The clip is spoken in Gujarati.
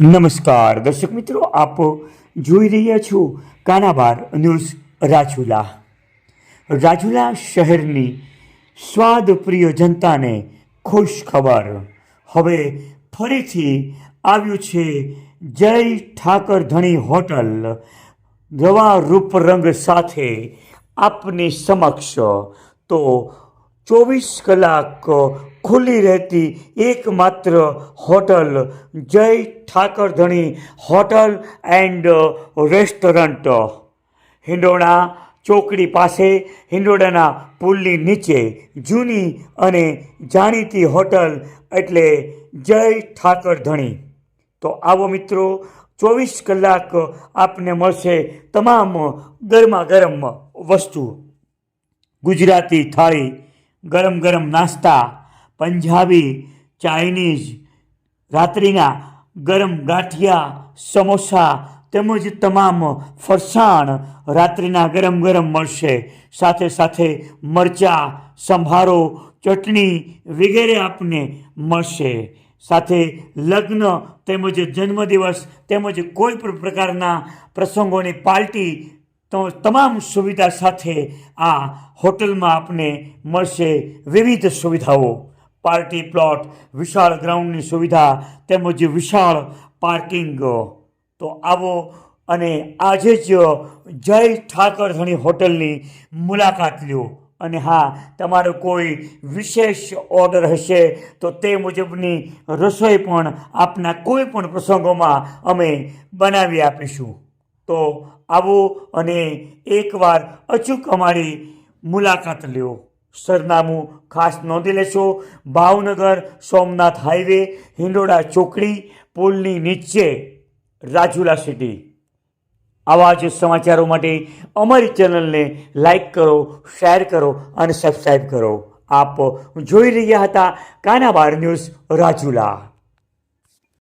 નમસ્કાર. દર્શક મિત્રો, આપ જોઈ રહ્યા છો કાનાબાર ન્યૂઝ રાજુલા. રાજુલા શહેરની સ્વાદપ્રિય જનતાને ખુશ ખબર. હવે ફરીથી આવ્યું છે જય ઠાકર ધણી હોટલ. નવા રૂપ રંગ સાથે આપની સમક્ષ. તો ચોવીસ કલાક ખુલ્લી રહેતી એકમાત્ર hotel Jay Thakardhani hotel and restaurant. Hindola ચોકડી પાસે હિંડોળાના પુલની નીચે, જૂની અને જાણીતી હોટલ એટલે જય ઠાકરધણી. તો આવો મિત્રો, ચોવીસ કલાક આપને મળશે તમામ ગરમા ગરમ વસ્તુ. ગુજરાતી થાળી ગરમ ગરમ નાસ્તા, પંજાબી, ચાઇનીઝ, રાત્રિના ગરમ ગાંઠિયા, સમોસા તેમજ તમામ ફરસાણ રાત્રિના ગરમ ગરમ મળશે. સાથે સાથે મરચાં, સંભારો, ચટણી વગેરે આપને મળશે. સાથે લગ્ન તેમજ જન્મદિવસ તેમજ કોઈ પણ પ્રકારના પ્રસંગોની પાર્ટી તો તમામ સુવિધા સાથે આ હોટલમાં આપને મળશે વિવિધ સુવિધાઓ. પાર્ટી પ્લોટ, વિશાળ ગ્રાઉન્ડની સુવિધા, તેમજ વિશાળ પાર્કિંગ. તો આવો અને આજે જ જય ઠાકરધણી હોટલની મુલાકાત લ્યો. અને હા, તમારો કોઈ વિશેષ ઓર્ડર હશે તો તે મુજબની રસોઈ પણ આપના કોઈ પણ પ્રસંગોમાં અમે બનાવી આપીશું. તો આવો અને એકવાર અચૂક અમારી મુલાકાત લ્યો. સરનામું ખાસ નોંધી લેશો. ભાવનગર સોમનાથ હાઈવે, હિંડોળા ચોકડી, પુલની નીચે રાજુલા સિટી. આવા જ સમાચારો માટે અમારી ચેનલને લાઈક કરો, શેર કરો અને સબસ્ક્રાઈબ કરો. આપ જોઈ રહ્યા હતા કાનાબાર ન્યૂઝ રાજુલા.